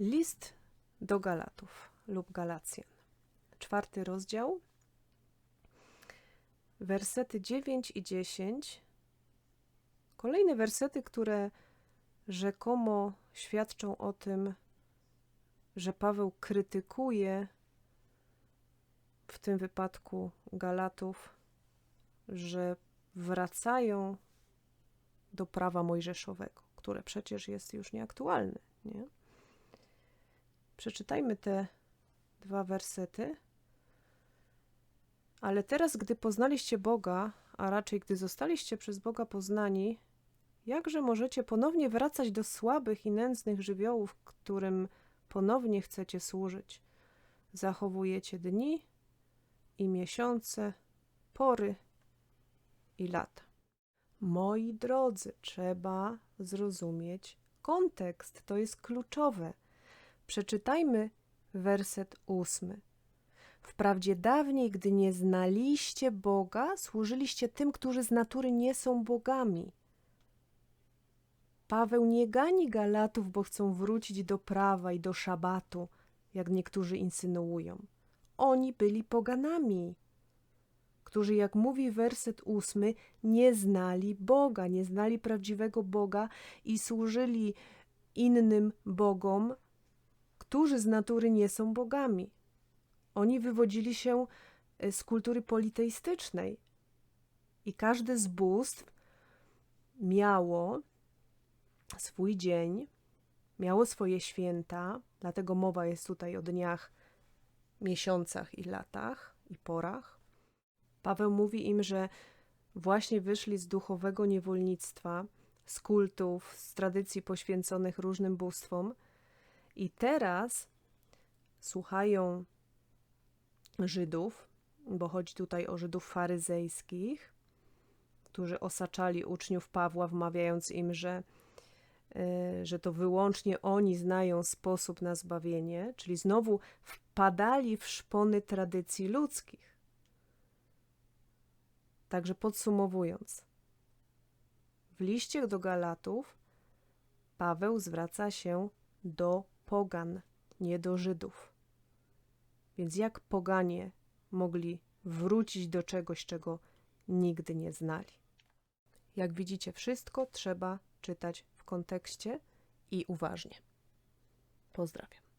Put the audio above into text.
List do Galatów lub Galacjan. Czwarty rozdział, wersety 9 i 10. Kolejne wersety, które rzekomo świadczą o tym, że Paweł krytykuje w tym wypadku Galatów, że wracają do prawa mojżeszowego, które przecież jest już nieaktualne. Nie? Przeczytajmy te dwa wersety. Ale teraz, gdy poznaliście Boga, a raczej gdy zostaliście przez Boga poznani, jakże możecie ponownie wracać do słabych i nędznych żywiołów, którym ponownie chcecie służyć? Zachowujecie dni i miesiące, pory i lata. Moi drodzy, trzeba zrozumieć kontekst, to jest kluczowe. Przeczytajmy werset ósmy. Wprawdzie dawniej, gdy nie znaliście Boga, służyliście tym, którzy z natury nie są bogami. Paweł nie gani Galatów, bo chcą wrócić do prawa i do szabatu, jak niektórzy insynuują. Oni byli poganami, którzy, jak mówi werset ósmy, nie znali Boga, nie znali prawdziwego Boga i służyli innym bogom, którzy z natury nie są bogami. Oni wywodzili się e, z kultury politeistycznej i każde z bóstw miało swój dzień, miało swoje święta, dlatego mowa jest tutaj o dniach, miesiącach i latach i porach. Paweł mówi im, że właśnie wyszli z duchowego niewolnictwa, z kultów, z tradycji poświęconych różnym bóstwom i teraz słuchają Żydów, bo chodzi tutaj o Żydów faryzejskich, którzy osaczali uczniów Pawła, wmawiając im, że, y, że to wyłącznie oni znają sposób na zbawienie, czyli znowu wpadali w szpony tradycji ludzkich. Także podsumowując, w liście do Galatów Paweł zwraca się do pogan, nie do Żydów. Więc jak poganie mogli wrócić do czegoś, czego nigdy nie znali? Jak widzicie, wszystko trzeba czytać w kontekście i uważnie. Pozdrawiam.